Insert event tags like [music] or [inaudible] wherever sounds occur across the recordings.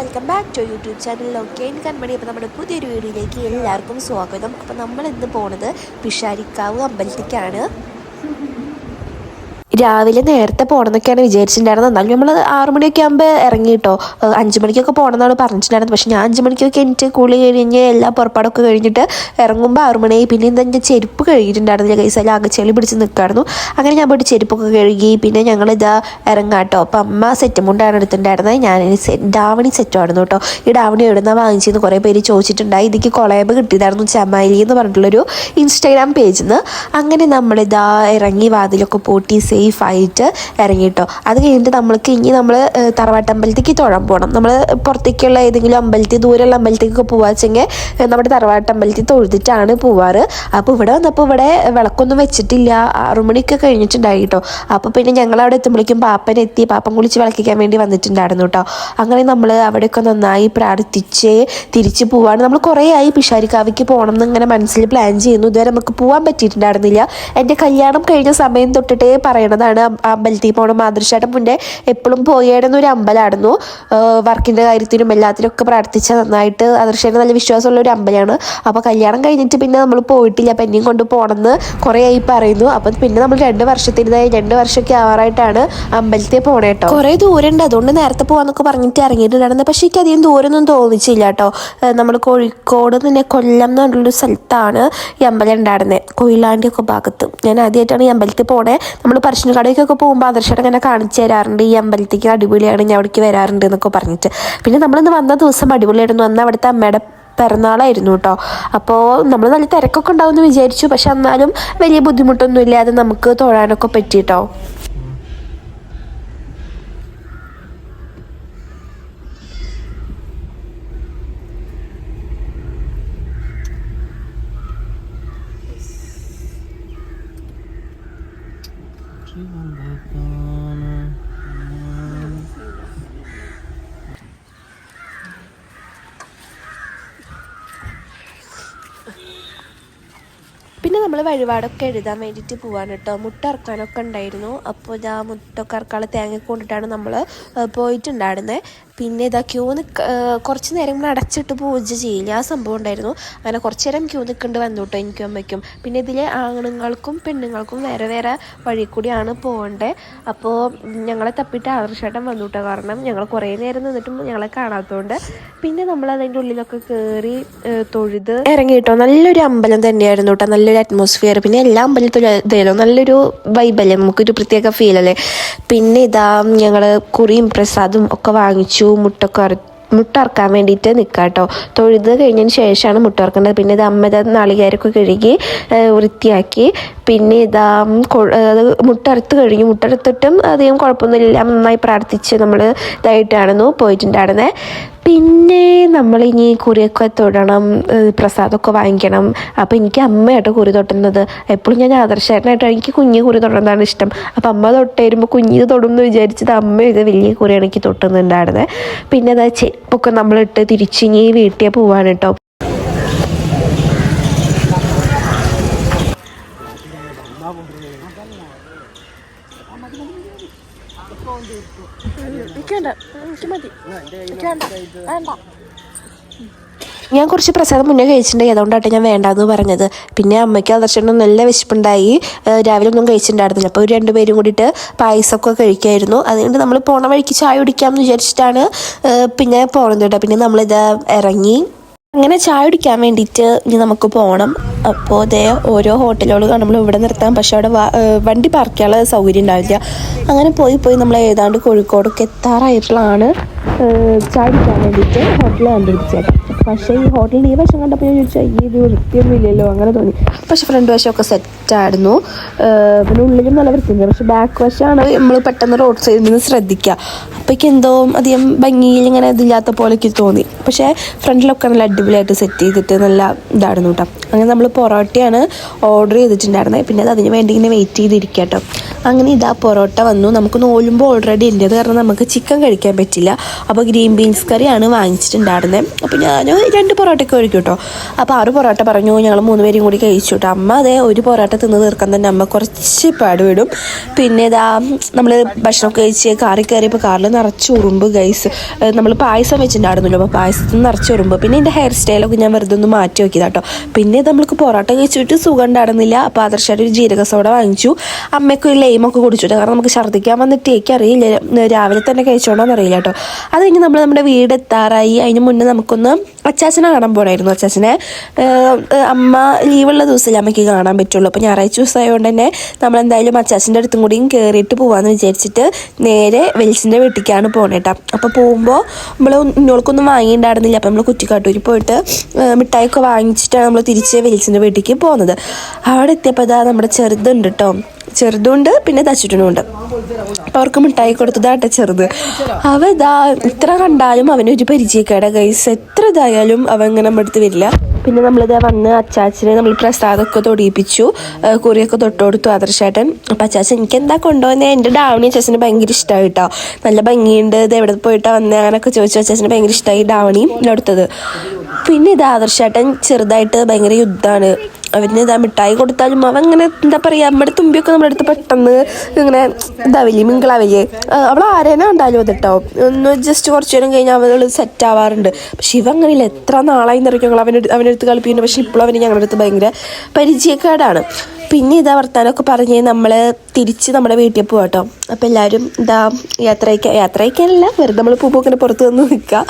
Welcome back to YouTube channel okay Kanmani അപ്പോൾ നമ്മുടെ പുതിയൊരു വീഡിയോയിലേക്ക് എല്ലാവർക്കും സ്വാഗതം. അപ്പോൾ നമ്മൾ ഇന്ന് പോണത് പിഷാരിക്കാവ് അമ്പലത്തിലേക്കാണ്. രാവിലെ നേരത്തെ പോകണമെന്നൊക്കെയാണ് വിചാരിച്ചിട്ടുണ്ടായിരുന്നത്. എന്നാലും നമ്മൾ ആറു മണിയൊക്കെ ആകുമ്പോൾ ഇറങ്ങി കേട്ടോ അഞ്ച് മണിക്കൊക്കെ പോകണമെന്നാണ് പറഞ്ഞിട്ടുണ്ടായിരുന്നത്. പക്ഷേ ഞാൻ അഞ്ച് മണിക്കൊക്കെ എനിക്ക് കുളി കഴിഞ്ഞ് എല്ലാ പുറപ്പാടൊക്കെ കഴിഞ്ഞിട്ട് ഇറങ്ങുമ്പോൾ ആറു മണിയായി പിന്നെ എന്താ ഞാൻ ചെരുപ്പ് കഴുകിയിട്ടുണ്ടായിരുന്നില്ല കൈസ് അതിൽ ആകെ ചെളി പിടിച്ച് നിൽക്കായിരുന്നു അങ്ങനെ ഞാൻ പോയിട്ട് ചെരുപ്പൊക്കെ കഴുകി പിന്നെ ഞങ്ങൾ ഇതാ ഇറങ്ങാം കേട്ടോ അപ്പം അമ്മ സെറ്റ് മുണ്ടാണ് എടുത്തിട്ടുണ്ടായിരുന്നത്. ഞാൻ ഡാവണി സെറ്റായിരുന്നു കേട്ടോ. ഈ ഡാവണി എവിടുന്ന വാങ്ങിച്ചെന്ന് കുറേ പേര് ചോദിച്ചിട്ടുണ്ടായി. ഇതിക്ക് കൊളയബ് കിട്ടിയതായിരുന്നു ചമാലി എന്ന് പറഞ്ഞിട്ടുള്ളൊരു ഇൻസ്റ്റാഗ്രാം പേജിൽ നിന്ന് അങ്ങനെ നമ്മളിതാ ഇറങ്ങി വാതിലൊക്കെ പൂട്ടി സേഫ് ആയിട്ട് ഇറങ്ങിയിട്ടോ അത് കഴിഞ്ഞിട്ട് നമ്മൾക്ക് ഇനി നമ്മൾ തറവാട്ടമ്പലത്തേക്ക് തൊഴാൻ പോകണം നമ്മൾ പുറത്തേക്കുള്ള ഏതെങ്കിലും അമ്പലത്തിൽ ദൂരെയുള്ള അമ്പലത്തേക്കൊക്കെ പോവാച്ചെങ്കിൽ നമ്മുടെ തറവാട്ടമ്പലത്തിൽ തൊഴുതിട്ടാണ് പോവാറ്. അപ്പോൾ ഇവിടെ വന്നപ്പോൾ ഇവിടെ വിളക്കൊന്നും വെച്ചിട്ടില്ല. ആറുമണിയൊക്കെ കഴിഞ്ഞിട്ടുണ്ടായി കേട്ടോ അപ്പോൾ പിന്നെ ഞങ്ങൾ അവിടെ എത്തുമ്പോഴേക്കും പാപ്പൻ എത്തി. പാപ്പൻ കുളിച്ച് വിളക്കിക്കാൻ വേണ്ടി വന്നിട്ടുണ്ടായിരുന്നു കേട്ടോ അങ്ങനെ നമ്മൾ അവിടെയൊക്കെ നന്നായി പ്രാർത്ഥിച്ച് തിരിച്ചു പോവാണ്. നമ്മൾ കുറേ ആയി പിഷാരിക്കാവിക്ക് പോകണം എന്ന് ഇങ്ങനെ മനസ്സിൽ പ്ലാൻ ചെയ്യുന്നു. ഇതുവരെ നമുക്ക് പോകാൻ പറ്റിയിട്ടുണ്ടായിരുന്നില്ല. എന്റെ കല്യാണം കഴിഞ്ഞ സമയം തൊട്ടിട്ടേ പറയണതാണ് അം- അമ്പലത്തിൽ പോകണം മാതൃശാട്ടം മുന്നേ എപ്പോഴും പോയേടുന്ന ഒരു അമ്പലമായിരുന്നു വർക്കിന്റെ കാര്യത്തിനും എല്ലാത്തിനും ഒക്കെ പ്രാർത്ഥിച്ച നന്നായിട്ട് ആദർശേന് നല്ല വിശ്വാസമുള്ള ഒരു അമ്പലമാണ് അപ്പോൾ കല്യാണം കഴിഞ്ഞിട്ട് പിന്നെ നമ്മൾ പോയിട്ടില്ല. അപ്പം എന്നെയും കൊണ്ട് പോകണമെന്ന് കുറേ ആയി പറയുന്നു. അപ്പം പിന്നെ നമ്മൾ രണ്ട് വർഷത്തിന്റെതായി രണ്ട് വർഷമൊക്കെ ആവാറായിട്ടാണ് അമ്പലത്തിൽ പോകണേ കേട്ടോ കുറേ ദൂരം ഉണ്ട് അതുകൊണ്ട് നേരത്തെ പോകാമെന്നൊക്കെ പറഞ്ഞിട്ട് ഇറങ്ങിയിട്ടുണ്ടായിരുന്നു. പക്ഷേ എനിക്ക് അധികം ദൂരമൊന്നും തോന്നിച്ചില്ല കേട്ടോ നമ്മൾ കോഴിക്കോട് തന്നെ കൊല്ലം എന്ന് പറഞ്ഞൊരു സ്ഥലത്താണ് ഈ അമ്പലം ഉണ്ടായിരുന്നത് കൊയിലാണ്ടിയൊക്കെ ഭാഗത്ത്. ഞാൻ ആദ്യമായിട്ടാണ് ഈ അമ്പലത്തിൽ പോണേ. നമ്മൾ പറശ്ശിനിക്കടയ്ക്കൊക്കെ പോകുമ്പോൾ ആദർശമായിട്ട് ഇങ്ങനെ കാണിച്ചു തരാറുണ്ട് ഈ അമ്പലത്തേക്ക് അടിപൊളിയാണ് ഞാൻ അവിടേക്ക് വരാറുണ്ട് എന്നൊക്കെ പറഞ്ഞിട്ട്. പിന്നെ നമ്മളിന്ന് വന്ന ദിവസം അടിപൊളിയായിരുന്നു. അന്ന് അവിടുത്തെ അമ്മയുടെ പിറന്നാളായിരുന്നു കേട്ടോ അപ്പോൾ നമ്മൾ നല്ല തിരക്കൊക്കെ ഉണ്ടാവുമെന്ന് വിചാരിച്ചു. പക്ഷെ എന്നാലും വലിയ ബുദ്ധിമുട്ടൊന്നും ഇല്ലാതെ നമുക്ക് തൊഴാനൊക്കെ പറ്റി കേട്ടോ നമ്മൾ വഴിപാടൊക്കെ എഴുതാൻ വേണ്ടിയിട്ട് പോവാണ് കേട്ടോ മുട്ട ഇറക്കാനൊക്കെ ഉണ്ടായിരുന്നു. അപ്പോൾ ഇതാ മുട്ടൊക്കെ ഇറക്കാനുള്ള തേങ്ങ കൊണ്ടിട്ടാണ് നമ്മൾ പോയിട്ടുണ്ടായിരുന്നത് പിന്നെ ഇതാ ക്യൂ നിൽക്ക കുറച്ച് നേരം ഇങ്ങനെ അടച്ചിട്ട് പൂജ ചെയ്യില്ല? ആ സംഭവം ഉണ്ടായിരുന്നു. അങ്ങനെ കുറച്ച് നേരം ക്യൂ നിൽക്കേണ്ടി വന്നു കേട്ടോ എനിക്കും അമ്മയ്ക്കും. പിന്നെ ഇതിൽ ആണുങ്ങൾക്കും പെണ്ണുങ്ങൾക്കും വേറെ വേറെ വഴി കൂടിയാണ് പോകേണ്ടത് അപ്പോൾ ഞങ്ങളെ തപ്പിട്ട് ആദർശേട്ടൻ വന്നു കേട്ടോ കാരണം ഞങ്ങൾ കുറേ നേരം നിന്നിട്ടും ഞങ്ങളെ കാണാത്തതുകൊണ്ട്. പിന്നെ നമ്മൾ അതിന്റെ ഉള്ളിലൊക്കെ കയറി തൊഴുത് ഇറങ്ങി കേട്ടോ നല്ലൊരു അമ്പലം തന്നെയായിരുന്നു കേട്ടോ നല്ലൊരു അറ്റ്മോസ്ഫിയർ പിന്നെ എല്ലാ അമ്പലത്തിലും ഇതായാലും നല്ലൊരു വൈബല്ലേ നമുക്കൊരു പ്രത്യേക ഫീലല്ലേ പിന്നെ ഇതാ ഞങ്ങൾ കുറിയും പ്രസാദും ഒക്കെ വാങ്ങിച്ചു. മുട്ട ഇറക്കാൻ വേണ്ടിയിട്ട് നിൽക്കാം കേട്ടോ തൊഴുത് കഴിഞ്ഞതിന് ശേഷമാണ് മുട്ട ഇറക്കേണ്ടത് പിന്നെ ഇത് അമ്മ ഇതാ നാളികേരൊക്കെ കഴുകി വൃത്തിയാക്കി. പിന്നെ ഇതാ അത് മുട്ട അറുത്ത് കഴിഞ്ഞു മുട്ട അറുത്തിട്ടും അധികം കുഴപ്പമൊന്നുമില്ല. നന്നായി പ്രാർത്ഥിച്ച് നമ്മൾ ഇതായിട്ടാണെന്നു പോയിട്ടുണ്ടായിരുന്നത് പിന്നെ നമ്മളിനി കുറിയൊക്കെ തൊടണം പ്രസാദമൊക്കെ വാങ്ങിക്കണം. അപ്പോൾ എനിക്ക് അമ്മയായിട്ട് കുറി തൊട്ടുന്നത്. എപ്പോഴും ഞാൻ ആദർശമായിട്ട് എനിക്ക് കുഞ്ഞ് കുറി തൊടുന്നതാണ് ഇഷ്ടം. അപ്പോൾ അമ്മ തൊട്ട് വരുമ്പോൾ കുഞ്ഞ് തൊടും എന്ന് വിചാരിച്ചത് അമ്മ ഇത് വലിയ കുറിയാണ് എനിക്ക് തൊട്ടുന്നുണ്ടായിരുന്നത് പിന്നെ അതാ ചെരുപ്പൊക്കെ നമ്മളിട്ട് തിരിച്ചിനി വീട്ടിൽ പോവാണ് കേട്ടോ ഞാൻ കുറച്ച് പ്രസാദം മുന്നേ കഴിച്ചിട്ടുണ്ടായി അതുകൊണ്ടാട്ടെ ഞാൻ വേണ്ടാന്ന് പറഞ്ഞത്. പിന്നെ അമ്മയ്ക്ക് ആദർശനും നല്ല വിശപ്പുണ്ടായി. രാവിലെ ഒന്നും കഴിച്ചിട്ടുണ്ടായിരുന്നില്ല. അപ്പോൾ ഒരു രണ്ടുപേരും കൂടിയിട്ട് പായസമൊക്കെ കഴിക്കായിരുന്നു. അതുകൊണ്ട് നമ്മൾ പോണ വഴിക്ക് ചായ കുടിക്കാമെന്ന് വിചാരിച്ചിട്ടാണ് പിന്നെ പോകുന്നത് കേട്ടോ. പിന്നെ നമ്മളിത് ഇറങ്ങി അങ്ങനെ ചായ കുടിക്കാൻ വേണ്ടിയിട്ട് ഇനി നമുക്ക് പോകണം അപ്പോൾ അതേ ഓരോ ഹോട്ടലുകൾ നമ്മൾ ഇവിടെ നിർത്താം. പക്ഷെ അവിടെ വണ്ടി പാർക്ക് ചെയ്യാനുള്ള സൗകര്യം ഉണ്ടാവില്ല. അങ്ങനെ പോയി പോയി നമ്മൾ ഏതാണ്ട് കോഴിക്കോടൊക്കെ ഏഹ് ചായ കുടിക്കാൻ വേണ്ടിയിട്ട് ഹോട്ടൽ കണ്ടുപിടിച്ചത്. പക്ഷേ ഈ ഹോട്ടലിൽ ഈ വശം കണ്ടപ്പോൾ ഞാൻ ചോദിച്ചാൽ ഈ ഒരു വൃത്തിയൊന്നും ഇല്ലല്ലോ അങ്ങനെ തോന്നി. പക്ഷെ ഫ്രണ്ട് വശമൊക്കെ സെറ്റായിരുന്നു പിന്നെ ഉള്ളിലും നല്ല വൃത്തിയുണ്ട്. പക്ഷെ ബാക്ക് വശമാണ് നമ്മൾ പെട്ടെന്ന് റോഡ് സൈഡിൽ നിന്ന് ശ്രദ്ധിക്കുക. അപ്പോഴേക്ക് എന്തോ അധികം ഭംഗിയിൽ ഇങ്ങനെ ഇതില്ലാത്ത പോലെയൊക്കെ തോന്നി. പക്ഷേ ഫ്രണ്ടിലൊക്കെ നല്ല അടിപൊളിയായിട്ട് സെറ്റ് ചെയ്തിട്ട് നല്ല ഇതായിരുന്നു കേട്ടോ. അങ്ങനെ നമ്മൾ പൊറോട്ടയാണ് ഓർഡർ ചെയ്തിട്ടുണ്ടായിരുന്നത്. പിന്നെ അത് അതിന് വേണ്ടി ഇങ്ങനെ വെയിറ്റ് ചെയ്തിരിക്കുക കേട്ടോ. അങ്ങനെ ഇതാ പൊറോട്ട വന്നു. നമുക്ക് നോലുമ്പോൾ ഓൾറെഡി അത് കാരണം നമുക്ക് ചിക്കൻ കഴിക്കാൻ പറ്റില്ല. അപ്പോൾ ഗ്രീൻ ബീൻസ് കറിയാണ് വാങ്ങിച്ചിട്ടുണ്ടായിരുന്നത് അപ്പോൾ ഞാൻ രണ്ട് പൊറോട്ടയ്ക്ക് കഴിക്കും കേട്ടോ. അപ്പോൾ ആറ് പൊറോട്ട പറഞ്ഞു. ഞങ്ങൾ മൂന്ന് പേരും കൂടി കഴിച്ചു കേട്ടോ. അമ്മ അതേ ഒരു പൊറോട്ട തിന്ന് തീർക്കാൻ തന്നെ അമ്മ കുറച്ച് പാടുപെടും. പിന്നെ ഇതാ നമ്മൾ ഭക്ഷണം കഴിച്ച് കാറി കയറിയപ്പോൾ കാറിൽ നിറച്ച് ഉറുമ്പ് ഗൈസ് നമ്മൾ പായസം വെച്ചിട്ടുണ്ടായിരുന്നല്ലോ. അപ്പോൾ പായസത്തിൽ നിറച്ച് ഉറുമ്പ്. പിന്നെ എന്റെ ഹെയർ സ്റ്റൈലൊക്കെ ഞാൻ വെറുതെ ഒന്ന് മാറ്റി നോക്കിയതാ കേട്ടോ. പിന്നെ നമ്മൾക്ക് പൊറോട്ട കഴിച്ചിട്ട് സുഖം ഉണ്ടായിരുന്നില്ല. അപ്പോൾ ആദർശമായിട്ട് ഒരു ജീരക സോഡ വാങ്ങിച്ചു. അമ്മയ്ക്ക് ഒരു ലൈമൊക്കെ കുടിച്ചിട്ട് കാരണം നമുക്ക് ഛർദ്ദിക്കാൻ വന്നിട്ട് എനിക്ക് അറിയില്ല. രാവിലെ തന്നെ കഴിച്ചോണ്ടോന്ന് അറിയില്ല കേട്ടോ. അത് കഴിഞ്ഞ് നമ്മൾ നമ്മുടെ വീട് എത്താറായി. അതിന് മുന്നേ നമുക്കൊന്ന് അച്ചാച്ചനെ കാണാൻ പോകണമായിരുന്നു അച്ചാച്ചനെ അമ്മ ലീവുള്ള ദിവസമല്ലേ അമ്മയ്ക്ക് കാണാൻ പറ്റുള്ളൂ. അപ്പോൾ ഞായറാഴ്ച ദിവസമായതുകൊണ്ട് തന്നെ നമ്മൾ എന്തായാലും അച്ചാച്ചന്റെ അടുത്തും കൂടിയും കയറിയിട്ട് പോകാമെന്ന് വിചാരിച്ചിട്ട് നേരെ വെൽസിന്റെ വീട്ടിലേക്കാണ് പോകണേട്ടാ അപ്പോൾ പോകുമ്പോൾ നമ്മൾ ഇന്നോൾക്കൊന്നും വാങ്ങിയിട്ടുണ്ടായിരുന്നില്ല അപ്പോൾ നമ്മൾ കുറ്റിക്കാട്ടൂരിൽ പോയിട്ട് മിഠായിയൊക്കെ വാങ്ങിച്ചിട്ടാണ് നമ്മൾ തിരിച്ച് വെൽസിന്റെ വീട്ടിലേക്ക് പോകുന്നത് അവിടെ എത്തിയപ്പോൾ ഇതാ നമ്മുടെ ചെറുതുണ്ട് കേട്ടോ ചെറുതുണ്ട് പിന്നെ തച്ചിട്ടുണ്ട് അപ്പോൾ അവർക്ക് മിഠായി കൊടുത്തതാട്ടെ ചെറുത്. അവ ഇതാ ഇത്ര കണ്ടാലും അവനൊരു പരിചയക്കേട ഗൈസ് എത്ര ഇതായാലും അവൻ ഇങ്ങനെ നമ്മുടെ അടുത്ത് വരില്ല. പിന്നെ നമ്മളിത് വന്ന് അച്ചാച്ചനെ നമ്മൾ പ്രസാദമൊക്കെ തൊടിയിപ്പിച്ചു. കുറിയൊക്കെ തൊട്ട് കൊടുത്തു ആദർശേട്ടൻ. അപ്പം അച്ചാച്ചൻ എനിക്ക് എന്താ കൊണ്ടുപോകുന്നത് എന്റെ ഡാവണി അച്ചാച്ചന് ഭയങ്കര ഇഷ്ടമായി കേട്ടോ നല്ല ഭംഗിയുണ്ട്. ഇത് എവിടെ പോയിട്ടാ വന്നേ? അങ്ങനെയൊക്കെ ചോദിച്ചു അച്ചാച്ചന് ഭയങ്കര ഇഷ്ടമായി ഡാവണിയും എടുത്തത്. പിന്നെ ഇത് ആദർശേട്ടൻ ചെറുതായിട്ട് ഭയങ്കര യുദ്ധമാണ്. അവന് ഇതാ മിഠായി കൊടുത്താലും അവൻ ഇങ്ങനെ എന്താ പറയുക നമ്മുടെ തുമ്പിയൊക്കെ നമ്മുടെ അടുത്ത് പെട്ടെന്ന് ഇങ്ങനെ ഇതാവില്ലേ മിങ്കിളാവില്ലേ അവൾ ആരേനെ ഉണ്ടാലും അതിട്ടോ? ഒന്ന് ജസ്റ്റ് കുറച്ച് നേരം കഴിഞ്ഞാൽ അവൾ സെറ്റ് ആവാറുണ്ട്. പക്ഷെ ഇവ അങ്ങനെയില്ല എത്ര നാളായി നിറയ്ക്കും ഞങ്ങൾ അവൻ അവനടുത്ത് കളിപ്പിക്കുന്നു. പക്ഷെ ഇപ്പോഴും അവന് ഞങ്ങളുടെ അടുത്ത് ഭയങ്കര പരിചയക്കേടാണ്. പിന്നെ ഇതാ വർത്താനമൊക്കെ പറഞ്ഞ് നമ്മൾ തിരിച്ച് നമ്മുടെ വീട്ടിൽ പോകാം കേട്ടോ അപ്പോൾ എല്ലാവരും ഇതാ യാത്രയ്ക്ക് യാത്രയ്ക്കാനല്ല വെറുതെ നമ്മൾ പൂപ്പൊക്കെ പുറത്ത് വന്ന് നിൽക്കുക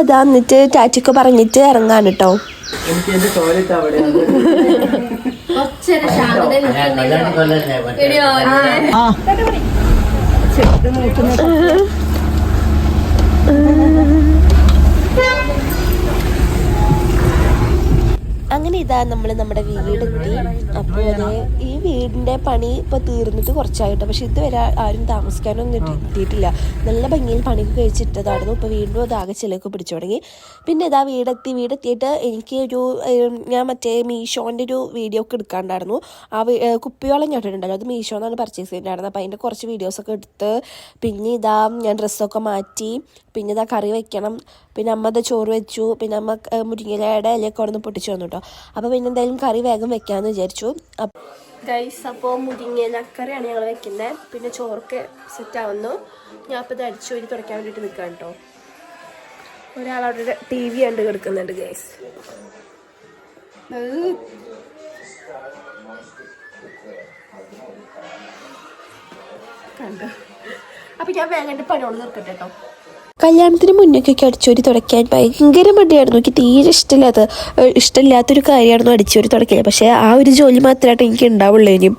അതാ എന്നിട്ട് ടാറ്റൊക്കെ പറഞ്ഞിട്ട് ഇറങ്ങാൻ കേട്ടോ എനിക്ക് എന്റെ ടോയ്ലറ്റ് അവിടെയാണ് [laughs] അങ്ങനെ ഇതാ നമ്മൾ നമ്മുടെ വീടെത്തി. അപ്പോൾ അത് ഈ വീടിന്റെ പണി ഇപ്പോൾ തീർന്നിട്ട് കുറച്ചായിട്ട്. പക്ഷെ ഇതുവരെ ആരും താമസിക്കാനൊന്നും എത്തി- എത്തിയിട്ടില്ല നല്ല ഭംഗിയിൽ പണി കഴിച്ചിട്ടതായിരുന്നു. ഇപ്പോൾ വീണ്ടും അത് ആകെ ചിലക്ക് പിടിച്ചു തുടങ്ങി. പിന്നെ ഇതാ വീടെത്തി. വീടെത്തിയിട്ട് എനിക്ക് ഒരു ഞാൻ മറ്റേ മീഷോന്റെ ഒരു വീഡിയോ ഒക്കെ എടുക്കാണ്ടായിരുന്നു. ആ കുപ്പിയോളം ഞട്ടിട്ടുണ്ടല്ലോ അത് മീഷോ എന്നാണ് പർച്ചേസ് ചെയ്തിട്ടുണ്ടായിരുന്നത്. അപ്പോൾ അതിന്റെ കുറച്ച് വീഡിയോസൊക്കെ എടുത്ത് പിന്നെ ഇതാ ഞാൻ ഡ്രസ്സൊക്കെ മാറ്റി. പിന്നെ ഇതാ കറി വെക്കണം. പിന്നെ അമ്മ ചോറ് വെച്ചു. പിന്നെ അമ്മ മുരിങ്ങയുടെ ഇലയൊക്കെ അവിടെ നിന്ന് പൊട്ടിച്ചു വന്നു കേട്ടോ അപ്പോൾ പിന്നെ എന്തായാലും കറി വേഗം വെക്കാമെന്ന് വിചാരിച്ചു. ഗൈസ് അപ്പോൾ മുരിങ്ങേലക്കറിയാണ് കറിയാണ് ഞങ്ങൾ വെക്കുന്നത് പിന്നെ ചോറൊക്കെ സെറ്റ് ആവുന്നു. ഞാൻ അപ്പോൾ ഇത് അടിച്ചു വരി തുടയ്ക്കാൻ വേണ്ടിയിട്ട് നിൽക്കാം കേട്ടോ ഒരാളവിടെ ടി വി കണ്ട് കിടക്കുന്നുണ്ട് ഗൈസ് കണ്ടു? അപ്പോൾ ഞാൻ വേഗം പണിയോട് തീർക്കട്ടെ കേട്ടോ കല്യാണത്തിന് മുന്നൊക്കെ അടിച്ചോരി തുടയ്ക്കാൻ ഭയങ്കര മടിയായിരുന്നു. എനിക്ക് തീരെ ഇഷ്ടമില്ലാത്ത ഇഷ്ടമില്ലാത്തൊരു കാര്യമായിരുന്നു അടിച്ചോരി തുടയ്ക്കൽ പക്ഷേ ആ ഒരു ജോലി മാത്രമായിട്ട് എനിക്ക് ഉണ്ടാവുള്ളൂ ഇനിയും.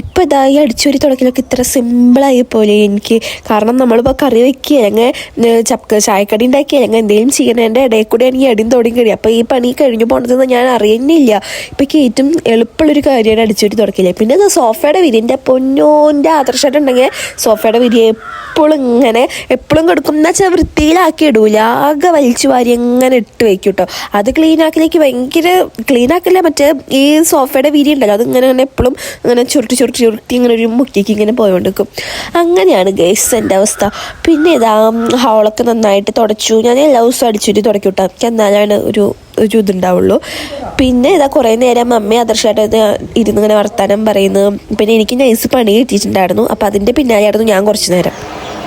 ഇപ്പം ഇതായി അടിച്ചോരി തുടയ്ക്കലൊക്കെ ഇത്ര സിമ്പിളായി പോലെ എനിക്ക് കാരണം നമ്മളിപ്പോൾ കറി വെക്കുക അല്ലെങ്കിൽ ചക്ക ചായക്കടി ഉണ്ടാക്കി അല്ലെങ്കിൽ എന്തെങ്കിലും ചെയ്യണതിന്റെ ഇടയിൽ കൂടെ എനിക്ക് അടിയും തോടിയും കഴിയും അപ്പോൾ ഈ പണി കഴിഞ്ഞു പോണതെന്ന് ഞാൻ അറിയുന്നില്ല. ഇപ്പം എനിക്ക് ഏറ്റവും എളുപ്പമുള്ളൊരു കാര്യമാണ് അടിച്ചോരി തുടക്കില്ല പിന്നെ സോഫയുടെ വിരി. എന്റെ പൊന്നോന്റെ ആദർശമായിട്ടുണ്ടെങ്കിൽ സോഫയുടെ വിരി എപ്പോഴും ഇങ്ങനെ എപ്പോഴും കൊടുക്കും. എന്ന് വെച്ചാൽ വൃത്തിയിലാക്കി ഇടൂല ആകെ വലിച്ചു വാരി എങ്ങനെ ഇട്ട് വെക്കും കേട്ടോ അത് ക്ലീൻ ആക്കലേക്ക് ഭയങ്കര ക്ലീൻ ആക്കില്ല മറ്റേ ഈ സോഫയുടെ വിരി ഉണ്ടല്ലോ. അത് ഇങ്ങനെ എപ്പോഴും ഇങ്ങനെ ചുരുട്ടി ചുരുട്ടി ചുരുട്ടി ഇങ്ങനെ ഒരു മുക്കിക്ക് ഇങ്ങനെ പോയോണ്ടിരിക്കും. അങ്ങനെയാണ് ഗേസ് എന്റെ അവസ്ഥ. പിന്നെ ഇതാ ഹോളൊക്കെ നന്നായിട്ട് തുടച്ചു. ഞാൻ എല്ലാ ദിവസവും അടിച്ചുരി തുടക്കി വിട്ടാം എന്നാലാണ് ഒരു ഒരു ഇതുണ്ടാവുള്ളൂ. പിന്നെ ഇതാ കുറേ നേരം മമ്മി ആദർശമായിട്ട് ഇരുന്ന് ഇങ്ങനെ വർത്താനം പറയുന്നു. പിന്നെ എനിക്ക് നൈസ് പണി കിട്ടിയിട്ടുണ്ടായിരുന്നു. അപ്പോൾ അതിന്റെ പിന്നാലെയായിരുന്നു ഞാൻ കുറച്ച് നേരം.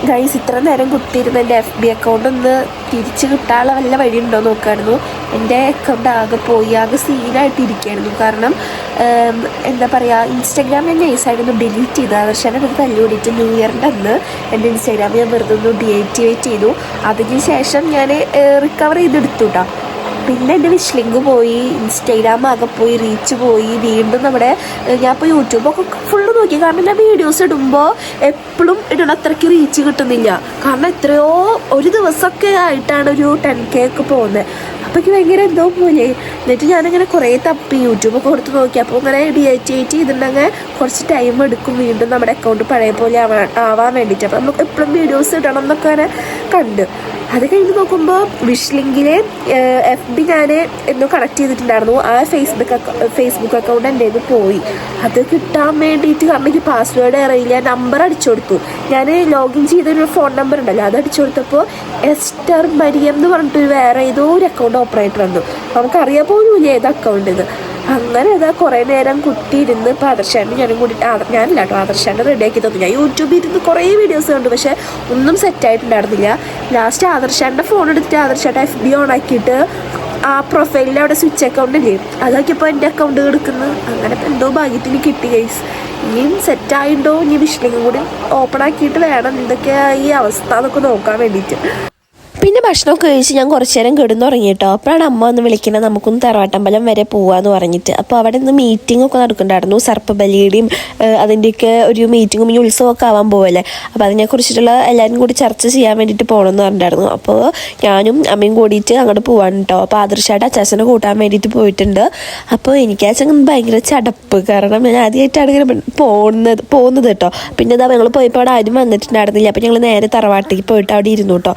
ഗൈസ് ഇത്ര നേരം കുത്തിയിരുന്ന എന്റെ എഫ് ബി അക്കൗണ്ട് ഒന്ന് തിരിച്ച് കിട്ടാനുള്ള വല്ല വഴിയുണ്ടോ നോക്കായിരുന്നു. എന്റെ അക്കൗണ്ട് ആകെ പോയി ആകെ സീനായിട്ട് ഇരിക്കുകയായിരുന്നു കാരണം എന്താ പറയുക ഇൻസ്റ്റാഗ്രാം ഞാൻ നൈസായിട്ടൊന്ന് ഡിലീറ്റ് ചെയ്തു. ആദർശനെ ഒരു തല്ലു കൂടിയിട്ട് ന്യൂ ഇയറിന്റെ അന്ന് എന്റെ ഇൻസ്റ്റാഗ്രാം ഞാൻ വെറുതെ ഒന്ന് ഡിയാക്ടിവേറ്റ് ചെയ്തു. അതിന് ശേഷം ഞാൻ റിക്കവർ ചെയ്തെടുത്തു കേട്ടോ പിന്നെ എന്റെ വിഷ്ലിങ്ക് പോയി ഇൻസ്റ്റാഗ്രാം ആകെ പോയി റീച്ച് പോയി വീണ്ടും നമ്മുടെ ഞാൻ ഇപ്പോൾ യൂട്യൂബൊക്കെ ഫുള്ള് നോക്കി. കാരണം ഞാൻ വീഡിയോസ് ഇടുമ്പോൾ എപ്പോഴും ഇടണ അത്രയ്ക്ക് റീച്ച് കിട്ടുന്നില്ല. കാരണം എത്രയോ ഒരു ദിവസമൊക്കെ ആയിട്ടാണ് ഒരു ടെൻ കെ ഒക്കെ പോകുന്നത്. അപ്പോൾ എനിക്ക് ഭയങ്കര എന്തോ പോലെ. എന്നിട്ട് ഞാനിങ്ങനെ കുറേ തപ്പി യൂട്യൂബൊക്കെ കൊടുത്ത് നോക്കി. അപ്പോൾ ഇങ്ങനെ ഡിയാക്ടിവേറ്റ് ചെയ്തിട്ടുണ്ടെങ്കിൽ കുറച്ച് ടൈം എടുക്കും വീണ്ടും നമ്മുടെ അക്കൗണ്ട് പഴയ പോലെ ആവാൻ ആവാൻ വേണ്ടിയിട്ട്. അപ്പോൾ നമുക്ക് എപ്പോഴും വീഡിയോസ് ഇടണം എന്നൊക്കെ അങ്ങനെ കണ്ട്. അത് കഴിഞ്ഞ് നോക്കുമ്പോൾ വിഷ് ലിങ്കിൽ എഫ് ബി ഞാൻ എന്തോ കണക്ട് ചെയ്തിട്ടുണ്ടായിരുന്നു. ആ ഫേസ്ബുക്ക് ഫേസ്ബുക്ക് അക്കൗണ്ട് എന്റെ നിന്ന് പോയി. അത് കിട്ടാൻ വേണ്ടിയിട്ട് അമ്മയ്ക്ക് പാസ്വേഡ് അറിയില്ല. നമ്പർ അടിച്ചു കൊടുത്തു. ഞാൻ ലോഗിൻ ചെയ്തൊരു ഫോൺ നമ്പർ ഉണ്ടല്ലോ അത് അടിച്ചു കൊടുത്തപ്പോൾ എസ്റ്റർ മരിയം എന്ന് പറഞ്ഞിട്ടൊരു വേറെ ഏതോ ഒരു അക്കൗണ്ട് ഓപ്പറേറ്റർ വന്നു. നമുക്കറിയാൻ ഇല്ല ഏത് അക്കൗണ്ട് ഇത് അങ്ങനെ ഇതാ കുറേ നേരം കുത്തിയിരുന്ന് ഇപ്പോൾ ആദർശാണ്ട് ഞാനും കൂടി ഞാനില്ല കേട്ടോ ആദർശാണ്ട് റെഡിയാക്കി തന്നു. ഞാൻ യൂട്യൂബിൽ ഇരുന്ന് കുറേ വീഡിയോസ് കണ്ടു പക്ഷേ ഒന്നും സെറ്റായിട്ടുണ്ടായിരുന്നില്ല ലാസ്റ്റ് ആദർശാന്റെ ഫോൺ എടുത്തിട്ട് ആദർശാന്റെ എഫ് ബി ഓൺ ആക്കിയിട്ട് ആ പ്രൊഫൈലിൽ അവിടെ സ്വിച്ച് അക്കൗണ്ട് ഇല്ലേ? അതൊക്കെപ്പോൾ എന്റെ അക്കൗണ്ട് കിടക്കുന്നു അങ്ങനെ എന്തോ ഭാഗ്യത്തിന് കിട്ടി ഗൈസ് ഇനിയും സെറ്റായിട്ടുണ്ടോ ഇനി വിഷ്ലിങ്ങും കൂടി ഓപ്പൺ ആക്കിയിട്ട് വേണം. എന്തൊക്കെയാ ഈ അവസ്ഥ എന്നൊക്കെ നോക്കാൻ വേണ്ടിയിട്ട്. പിന്നെ ഭക്ഷണമൊക്കെ കഴിച്ച് ഞാൻ കുറച്ച് നേരം കിടന്നുറങ്ങി കേട്ടോ അപ്പോഴാണ് അമ്മ ഒന്ന് വിളിക്കുന്നത് നമുക്കൊന്ന് തറവാട്ടമ്പലം വരെ പോവാന്ന് പറഞ്ഞിട്ട്. അപ്പോൾ അവിടെ നിന്ന് മീറ്റിംഗ് ഒക്കെ നടക്കുന്നുണ്ടായിരുന്നു. സർപ്പബലിയുടെയും അതിന്റെയൊക്കെ ഒരു മീറ്റിങ്ങും ഈ ഉത്സവമൊക്കെ ആവാൻ പോവല്ലേ. അപ്പോൾ അതിനെക്കുറിച്ചിട്ടുള്ള എല്ലാവരും കൂടി ചർച്ച ചെയ്യാൻ വേണ്ടിയിട്ട് പോകണമെന്ന് പറഞ്ഞിട്ടുണ്ടായിരുന്നു. അപ്പോൾ ഞാനും അമ്മയും കൂടിയിട്ട് അങ്ങോട്ട് പോവാണ് കേട്ടോ അപ്പോൾ ആദർശമായിട്ട് അച്ചാച്ചനെ കൂട്ടാൻ വേണ്ടിയിട്ട് പോയിട്ടുണ്ട്. അപ്പോൾ എനിക്ക് അച്ഛൻ ഭയങ്കര ചടപ്പ്. കാരണം ഞാൻ ആദ്യമായിട്ടാണ് ഇങ്ങനെ പോകുന്നത് പോകുന്നത് കേട്ടോ പിന്നെ ഇതാ ഞങ്ങൾ പോയപ്പോൾ അവിടെ ആരും വന്നിട്ടുണ്ടായിരുന്നില്ല. അപ്പോൾ ഞങ്ങൾ നേരെ തറവാട്ടിലേക്ക് പോയിട്ട് അവിടെ ഇരുന്നു കേട്ടോ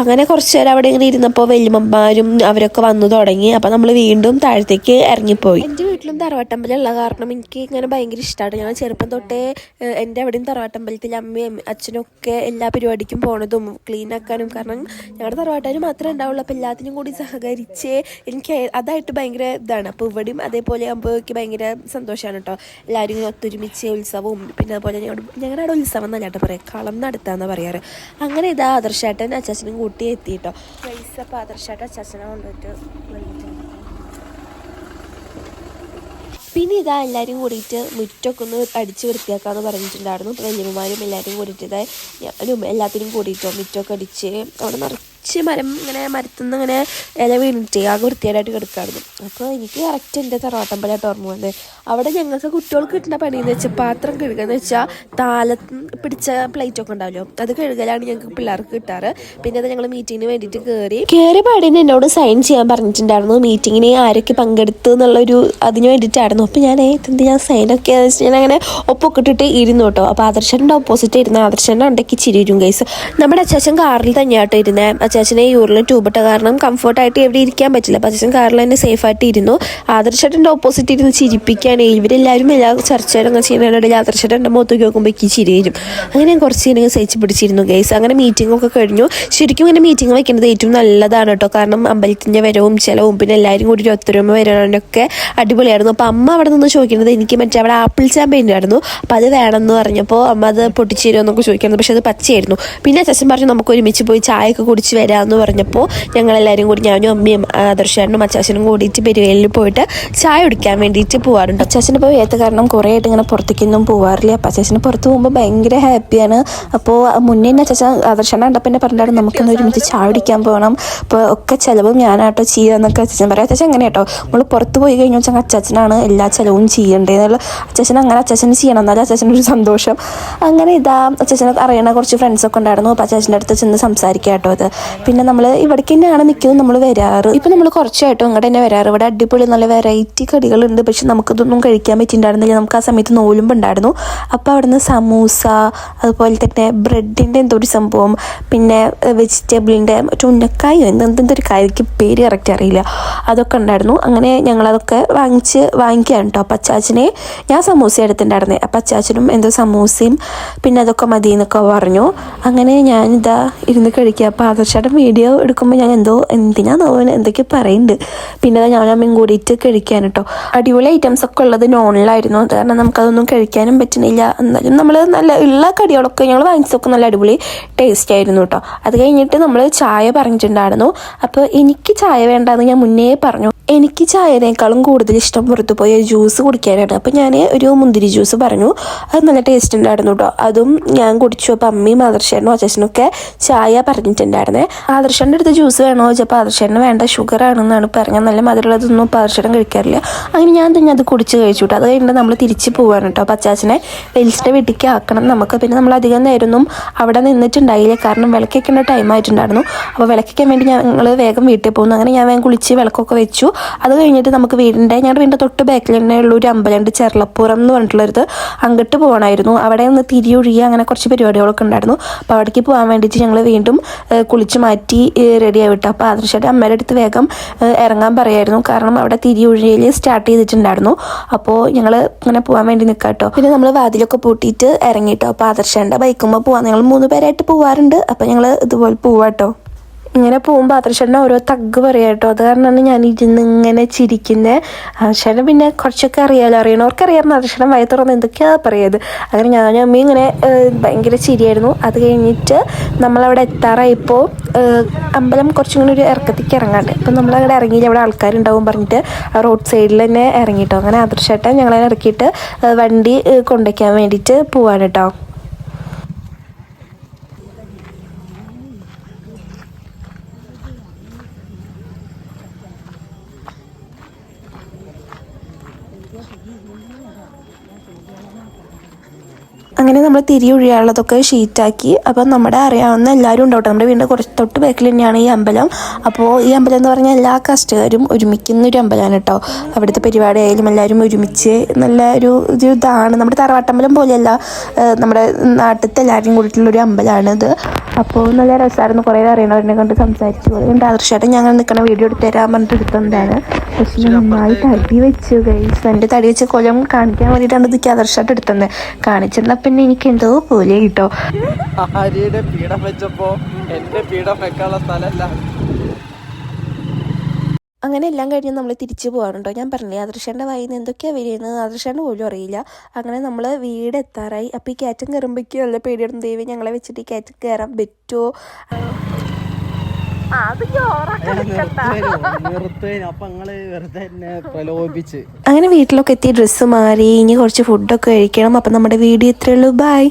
അങ്ങനെ കുറച്ച് നേരം അവിടെ ഇങ്ങനെ ഇരുന്നപ്പോൾ വല്യമ്മമാരും അവരൊക്കെ വന്നു തുടങ്ങി. അപ്പോൾ നമ്മൾ വീണ്ടും താഴത്തേക്ക് ഇറങ്ങിപ്പോയി. എന്റെ വീട്ടിലും തറവാട്ടമ്പലം ഉള്ള കാരണം എനിക്ക് ഇങ്ങനെ ഭയങ്കര ഇഷ്ടമാണ്. ഞാൻ ചെറുപ്പം തൊട്ടേ എന്റെ എന്റെ അവിടെയും തറവാട്ടമ്പലത്തിൽ അമ്മയും അച്ഛനും ഒക്കെ എല്ലാ പരിപാടിക്കും പോണതും ക്ലീൻ ആക്കാനും. കാരണം ഞങ്ങളുടെ തറവാട്ടുകാർ മാത്രമേ ഉണ്ടാവുള്ളൂ. അപ്പോൾ എല്ലാത്തിനും കൂടി സഹകരിച്ച് എനിക്ക് അതായിട്ട് ഭയങ്കര ഇതാണ്. അപ്പോൾ ഇവിടെയും അതേപോലെ ആകുമ്പോൾ എനിക്ക് ഭയങ്കര സന്തോഷമാണ് കേട്ടോ എല്ലാവരും ഒത്തൊരുമിച്ച് ഉത്സവവും പിന്നെ അതുപോലെ ഞങ്ങളുടെ അവിടെ ഉത്സവം എന്നല്ല കേട്ടോ പറയാം. കളം നടത്താന്ന് പറയാറ്. അങ്ങനെ ഇതാ ആദർശേട്ടൻ അച്ചാച്ചനും കൂട്ടി എത്തി കേട്ടോ പൈസ അപ്പോൾ ആദർശേട്ടൻ അച്ചാച്ചനെ കൊണ്ടുപോയിട്ട് പിന്നെ ഇതാ എല്ലാവരും കൂടിയിട്ട് മുറ്റൊക്കെ ഒന്ന് അടിച്ച് വൃത്തിയാക്കാന്ന് പറഞ്ഞിട്ടുണ്ടായിരുന്നു. വലിയമ്മമാരും വല്യമ്മമാരും എല്ലാവരും കൂടിയിട്ട് ഇതാ ഞാനും എല്ലാത്തിനും കൂടിയിട്ടോ മുറ്റൊക്കെ അടിച്ച് അവിടെ നിറച്ച് മരം ഇങ്ങനെ മരത്തുനിന്ന് ഇങ്ങനെ ഇല വീണിട്ട് ആകെ വൃത്തിയായിട്ട് കിടക്കായിരുന്നു. അപ്പോൾ എനിക്ക് കറക്റ്റ് എന്റെ തറവാട്ടമ്പലായിട്ട് ഓർമ്മ വന്നത്. അവിടെ ഞങ്ങൾക്ക് കുട്ടികൾക്ക് കിട്ടുന്ന പണി എന്ന് വെച്ചാൽ പാത്രം കഴുകുക എന്ന് വെച്ചാൽ താലത്ത് പിടിച്ച പ്ലേറ്റ് ഒക്കെ ഉണ്ടാവില്ലോ. അത് കഴുകലാണ് ഞങ്ങൾക്ക് പിള്ളേർക്ക് കിട്ടാറ്. പിന്നെ അത് ഞങ്ങൾ മീറ്റിങ്ങിന് വേണ്ടിയിട്ട് കയറി കയറി പാടിന് എന്നോട് സൈൻ ചെയ്യാൻ പറഞ്ഞിട്ടുണ്ടായിരുന്നു. മീറ്റിങ്ങിന് ആരൊക്കെ പങ്കെടുത്തു എന്നുള്ളൊരു അതിന് വേണ്ടിയിട്ടായിരുന്നു. അപ്പോൾ ഞാൻ എന്ത് ഞാൻ സൈനൊക്കെ ഞാൻ അങ്ങനെ ഒപ്പൊക്കെ ഇട്ടിട്ട് ഇരുന്നു കേട്ടോ. അപ്പോൾ ആദർശന്റെ ഓപ്പോസിറ്റ് ഇരുന്ന ആദർശന്റെ ഉണ്ടെങ്കിൽ ചിരി വരും ഗൈസ് നമ്മുടെ അച്ചാച്ചൻ കാറിൽ തന്നെയാട്ടോ ഇരുന്നേ. അച്ചാച്ചനെ യൂറിന് ട്യൂബിട്ട കാരണം കംഫർട്ടായിട്ട് എവിടെ ഇരിക്കാൻ പറ്റില്ല. അപ്പം അച്ചാച്ചൻ കാറിൽ തന്നെ സേഫായിട്ട് ഇരുന്നു ആദർശേട്ടന്റെ ഓപ്പോസിറ്റ് ഇരുന്ന് ചിരിപ്പിക്കുകയാണ്. ഇവരെല്ലാവരും എല്ലാ ചർച്ചകളും അങ്ങനെ ചെയ്യുന്നതിനിടയിൽ ആദർശേട്ടന്റെ മുഖത്തേക്ക് നോക്കുമ്പോൾ എനിക്ക് ചിരി വരും. അങ്ങനെ ഞാൻ കുറച്ച് നേരം സഹിച്ച് പിടിച്ചിരുന്നു ഗൈസ് അങ്ങനെ മീറ്റിംഗ് ഒക്കെ കഴിഞ്ഞു. ശരിക്കും ഇങ്ങനെ മീറ്റിംഗ് വയ്ക്കുന്നത് ഏറ്റവും നല്ലതാണ് കേട്ടോ. കാരണം അമ്പലത്തിന്റെ വരവും ചിലവും പിന്നെ എല്ലാവരും കൂടി ഒരു ഒത്തൊരുമ വരാനൊക്കെ അടിപൊളിയായിരുന്നു. അപ്പോൾ അമ്മ അവിടെ നിന്ന് ചോദിക്കുന്നത് എനിക്ക് മറ്റേ അവിടെ ആപ്പിൾ ചാമ്പയിനായിരുന്നു അപ്പോൾ അത് വേണമെന്ന് പറഞ്ഞപ്പോൾ അമ്മ അത് പൊട്ടിച്ചു തരുമെന്നൊക്കെ ചോദിക്കുന്നത് പക്ഷേ അത് പച്ചയായിരുന്നു. പിന്നെ അച്ഛൻ പറഞ്ഞു നമുക്ക് ഒരുമിച്ച് പോയി ചായ ഒക്കെ കുടിച്ച് വരാമെന്ന് പറഞ്ഞപ്പോൾ ഞങ്ങളെല്ലാവരും കൂടി ഞാനും അമ്മയും ആദർശാനും അച്ചാച്ചനും കൂടിയിട്ട് പെരുവേലിൽ പോയിട്ട് ചായ കുടിക്കാൻ വേണ്ടിയിട്ട് പോകാറുണ്ട് അച്ചാച്ചന് ഇപ്പോൾ ഏത്ത കാരണം കുറേ ആയിട്ട് ഇങ്ങനെ പുറത്തേക്കൊന്നും പോവാറില്ല. അപ്പം അച്ചാച്ചന് പുറത്ത് പോകുമ്പോൾ ഭയങ്കര ഹാപ്പിയാണ്. അപ്പോൾ മുന്നേ തന്നെ അച്ചാച്ചൻ ആദർശന കണ്ടപ്പോൾ എന്നെ പറഞ്ഞിട്ടാണ് നമുക്കൊന്ന് ഒരുമിച്ച് ചായ കുടിക്കാൻ പോകണം. അപ്പോൾ ഒക്കെ ചിലവും ഞാനാട്ടോ ചെയ്യാന്നൊക്കെ അച്ചാച്ചൻ പറയാം. അച്ചാച്ചൻ അങ്ങനെ കേട്ടോ നമ്മൾ പുറത്ത് പോയി കഴിഞ്ഞു വെച്ചാൽ അച്ചാച്ചനാണ് എല്ലാ ചിലവും ചെയ്യേണ്ടതെന്നുള്ള അച്ചാച്ചൻ അങ്ങനെ അച്ചാച്ചന് ചെയ്യണം. എന്നാലും അച്ചാച്ചനൊരു സന്തോഷം. അങ്ങനെ ഇതാ അച്ചാച്ചനെ അറിയണ കുറച്ച് ഫ്രണ്ട്സൊക്കെ ഉണ്ടായിരുന്നു. അപ്പോൾ അച്ചാച്ചന്റെ അടുത്ത് ചെന്ന് സംസാരിക്കാം കേട്ടോ അത്. പിന്നെ നമ്മൾ ഇവിടേക്ക് തന്നെയാണ് നിൽക്കുന്നത് നമ്മൾ വരാറ്. ഇപ്പം നമ്മൾ കുറച്ചായിട്ടും അങ്ങോട്ട് തന്നെ വരാറ്. ഇവിടെ അടിപൊളി നല്ല വെറൈറ്റി കടികളുണ്ട്. പക്ഷെ നമുക്കിതൊന്നും കഴിക്കാൻ പറ്റിയിട്ടുണ്ടായിരുന്നില്ല നമുക്ക് ആ സമയത്ത് നോലുമ്പുണ്ടായിരുന്നു. അപ്പോൾ അവിടുന്ന് സമൂസ അതുപോലെ തന്നെ ബ്രെഡിന്റെ എന്തോ ഒരു സംഭവം പിന്നെ വെജിറ്റബിളിന്റെ ഉന്നക്കായോ എന്തെന്തൊരു കാര്യം പേര് കറക്റ്റ് അറിയില്ല. അതൊക്കെ ഉണ്ടായിരുന്നു. അങ്ങനെ ഞങ്ങളതൊക്കെ വാങ്ങിച്ച് വാങ്ങിക്കുകയാണ് കേട്ടോ അപ്പം അച്ചാച്ചനെ ഞാൻ സമൂസ എടുത്തിട്ടുണ്ടായിരുന്നേ. അപ്പം അച്ചാച്ചനും എന്തോ സമൂസയും പിന്നെ അതൊക്കെ മതി എന്നൊക്കെ പറഞ്ഞു. അങ്ങനെ ഞാനിതാ ഇരുന്ന് കഴിക്കുക. അപ്പോൾ ആദർശയുടെ വീഡിയോ എടുക്കുമ്പോൾ ഞാൻ എന്തോ എന്തിനാ എന്തൊക്കെ പറയുന്നുണ്ട് പിന്നെ ഞാൻ ഞാനും അമ്മയും കൂടിയിട്ട് കഴിക്കാൻ കേട്ടോ അടിപൊളി ഐറ്റംസ് ഒക്കെ ഉള്ളത് നോണിലായിരുന്നു. കാരണം നമുക്കതൊന്നും കഴിക്കാനും പറ്റുന്നില്ല. എന്നാലും നമ്മൾ നല്ല ഉള്ള കടികളൊക്കെ ഞങ്ങൾ വാങ്ങിച്ചൊക്കെ നല്ല അടിപൊളി ടേസ്റ്റ് ആയിരുന്നു കേട്ടോ അത് കഴിഞ്ഞിട്ട് നമ്മൾ ചായ പറഞ്ഞിട്ടുണ്ടായിരുന്നു. അപ്പോൾ എനിക്ക് ചായ വേണ്ടെന്ന് ഞാൻ മുന്നേ പറഞ്ഞു. എനിക്ക് ചായനേക്കാളും കൂടുതൽ ഇഷ്ടം പുറത്ത് പോയി ജ്യൂസ് കുടിക്കാനാണ്. അപ്പോൾ ഞാൻ ഒരു മുന്തിരി ജ്യൂസ് പറഞ്ഞു. അത് നല്ല ടേസ്റ്റ് ഉണ്ടായിരുന്നു കേട്ടോ അതും ഞാൻ കുടിച്ചു. അപ്പോൾ അമ്മയും ആദർശേനും അച്ഛനൊക്കെ ചായ പറഞ്ഞിട്ടുണ്ടായിരുന്നേ. ആദർശന്റെ അടുത്ത് ജ്യൂസ് വേണോ ചോദിച്ചപ്പോൾ ആദർശന് വേണ്ട ഷുഗർ ആണെന്നാണ് പറഞ്ഞത്. നല്ല മധുരമുള്ളതൊന്നും ഇപ്പോൾ ആദർശനം കഴിക്കാറില്ല. അങ്ങനെ ഞാൻ തന്നെ അത് കുടിച്ച് കഴിച്ചു കേട്ടോ അത് കഴിഞ്ഞിട്ട് നമ്മൾ തിരിച്ച് പോവാണ് കേട്ടോ അപ്പോൾ അച്ചാച്ചനെ വെലിച്ചിന്റെ വീട്ടിലേക്ക് ആക്കണം നമുക്ക്. പിന്നെ നമ്മൾ അധികം നേരമൊന്നും അവിടെ നിന്നിട്ടുണ്ടായില്ല. കാരണം വിളക്കിക്കേണ്ട ടൈം ആയിട്ടുണ്ടായിരുന്നു. അപ്പോൾ വിളക്കിക്കാൻ വേണ്ടി ഞങ്ങൾ വേഗം വീട്ടിൽ പോകുന്നു. അങ്ങനെ ഞാൻ വേഗം കുളിച്ച് വിളക്കൊക്കെ വെച്ചു. അത് കഴിഞ്ഞിട്ട് നമുക്ക് വീടിന്റെ ഞങ്ങളുടെ വീടിന്റെ തൊട്ട് ബാക്കിൽ തന്നെ ഉള്ള ഒരു അമ്പലമുണ്ട് ചെർലപ്പുറം എന്ന് പറഞ്ഞിട്ടുള്ളൊരിത്. അങ്ങോട്ട് പോകണമായിരുന്നു അവിടെ ഒന്ന് തിരിയൊഴുകി അങ്ങനെ കുറച്ച് പരിപാടികളൊക്കെ ഉണ്ടായിരുന്നു. അപ്പോൾ അവിടേക്ക് പോകാൻ വേണ്ടിയിട്ട് ഞങ്ങൾ വീണ്ടും കുളിച്ച് മാറ്റി റെഡി ആയിട്ട് അപ്പോൾ ആദർശയുടെ അമ്മയുടെ അടുത്ത് വേഗം ഇറങ്ങാൻ പറയായിരുന്നു. കാരണം അവിടെ തിരിയൊഴിയിൽ സ്റ്റാർട്ട് ചെയ്തിട്ടുണ്ടായിരുന്നു. അപ്പോൾ ഞങ്ങൾ ഇങ്ങനെ പോകാൻ വേണ്ടി നിൽക്കാം കേട്ടോ പിന്നെ നമ്മൾ വാതിലൊക്കെ പൂട്ടിയിട്ട് ഇറങ്ങിയിട്ടോ അപ്പോൾ ആദർശേന്റെ ബൈക്കുമ്പോൾ പോകാം ഞങ്ങൾ മൂന്ന് പേരായിട്ട് പോവാറുണ്ട്. അപ്പോൾ ഞങ്ങൾ ഇതുപോലെ പോവാട്ടോ ഇങ്ങനെ പോകുമ്പോൾ ആദർശേട്ടൻ ഓരോ തഗ് പറയാം കേട്ടോ. അത് കാരണമാണ് ഞാൻ ഇരുന്ന് ഇങ്ങനെ ചിരിക്കുന്നത് ആദർശേട്ടൻ പിന്നെ കുറച്ചൊക്കെ അറിയാലോ. അറിയണവർക്ക് അറിയാം ആദർശേട്ടൻ വയ തുറന്ന് എന്തൊക്കെയാണ് പറയുന്നത് അങ്ങനെ ഞാൻ അമ്മ ഇങ്ങനെ ഭയങ്കര ചിരിയായിരുന്നു. അത് കഴിഞ്ഞിട്ട് നമ്മളവിടെ എത്താറായപ്പോൾ അമ്പലം കുറച്ചും കൂടി ഒരു ഇറക്കത്തേക്ക് ഇറങ്ങാണ്ട്. ഇപ്പം നമ്മളവിടെ ഇറങ്ങിയില്ല. അവിടെ ആൾക്കാരുണ്ടാവും പറഞ്ഞിട്ട് ആ റോഡ് സൈഡിൽ തന്നെ ഇറങ്ങിയിട്ടോ അങ്ങനെ ആദർശേട്ടൻ ഞങ്ങളെ ഇറക്കിയിട്ട് വണ്ടി കൊണ്ടുവയ്ക്കാൻ വേണ്ടിയിട്ട് പോവാണ് കേട്ടോ. അങ്ങനെ നമ്മൾ തിരി ഒഴിയാനുള്ളതൊക്കെ ഷീറ്റാക്കി അപ്പം നമ്മുടെ അറിയാവുന്ന എല്ലാവരും ഉണ്ടാവും നമ്മുടെ വീടിന്റെ കുറച്ച് തൊട്ട് ബാക്കിൽ തന്നെയാണ് ഈ അമ്പലം. അപ്പോൾ ഈ അമ്പലം എന്ന് പറഞ്ഞാൽ എല്ലാ കസ്റ്റമരും ഒരുമിക്കുന്ന ഒരു അമ്പലമാണ് കേട്ടോ. അവിടുത്തെ പരിപാടി ആയാലും എല്ലാവരും ഒരുമിച്ച് നല്ല ഒരു ഒരു ഇതാണ്. നമ്മുടെ തറവാട്ടമ്പലം പോലെയല്ല. നമ്മുടെ നാട്ടിലത്തെ എല്ലാവരും കൂടിയിട്ടുള്ളൊരു അമ്പലമാണ് ഇത്. അപ്പോൾ നല്ല രസമായിരുന്നു. കുറേ അറിയണവരെ കണ്ട് സംസാരിച്ചു. അതുകൊണ്ട് ആദർശമായിട്ട് ഞങ്ങൾ നിൽക്കണ വീഡിയോ എടുത്ത് തരാൻ പറഞ്ഞിട്ട് എടുത്തതാണ്. പക്ഷേ നന്നായി തടി വെച്ചു ഗൈസ് എന്റെ തടി വെച്ച കൊലം കാണിക്കാൻ വേണ്ടിയിട്ടാണ് ഇതൊക്കെ ആദർശമായിട്ട് എടുത്തത്. കാണിച്ചിരുന്ന പിന്നെ എനിക്ക് എന്തോ പോലെ കിട്ടോ. ആര്യയുടെ പീഠം വെച്ചപ്പോ എന്റെ പീഠം വെക്കാനുള്ള സ്ഥലമല്ല. അങ്ങനെ എല്ലാം കഴിഞ്ഞ് നമ്മൾ തിരിച്ചു പോകാറുണ്ടോ? ഞാൻ പറഞ്ഞില്ലേ ആദർശന്റെ വായിൽ നിന്ന് എന്തൊക്കെയാണ് വരുന്നത് ആദർശന്റെ പോലും അറിയില്ല. അങ്ങനെ നമ്മൾ വീട് എത്താറായി. അപ്പോൾ ഈ കയറ്റം കയറുമ്പോഴേക്കും നല്ല പേടിയാണ്. ദൈവം ഞങ്ങളെ വെച്ചിട്ട് ഈ കയറ്റം കയറാൻ പറ്റുമോ? അങ്ങനെ വീട്ടിലൊക്കെ എത്തി ഡ്രസ്സ് മാറി ഇനി കുറച്ച് ഫുഡൊക്കെ കഴിക്കണം. അപ്പം നമ്മുടെ വീഡിയോ ഇത്രയുള്ളൂ ബൈ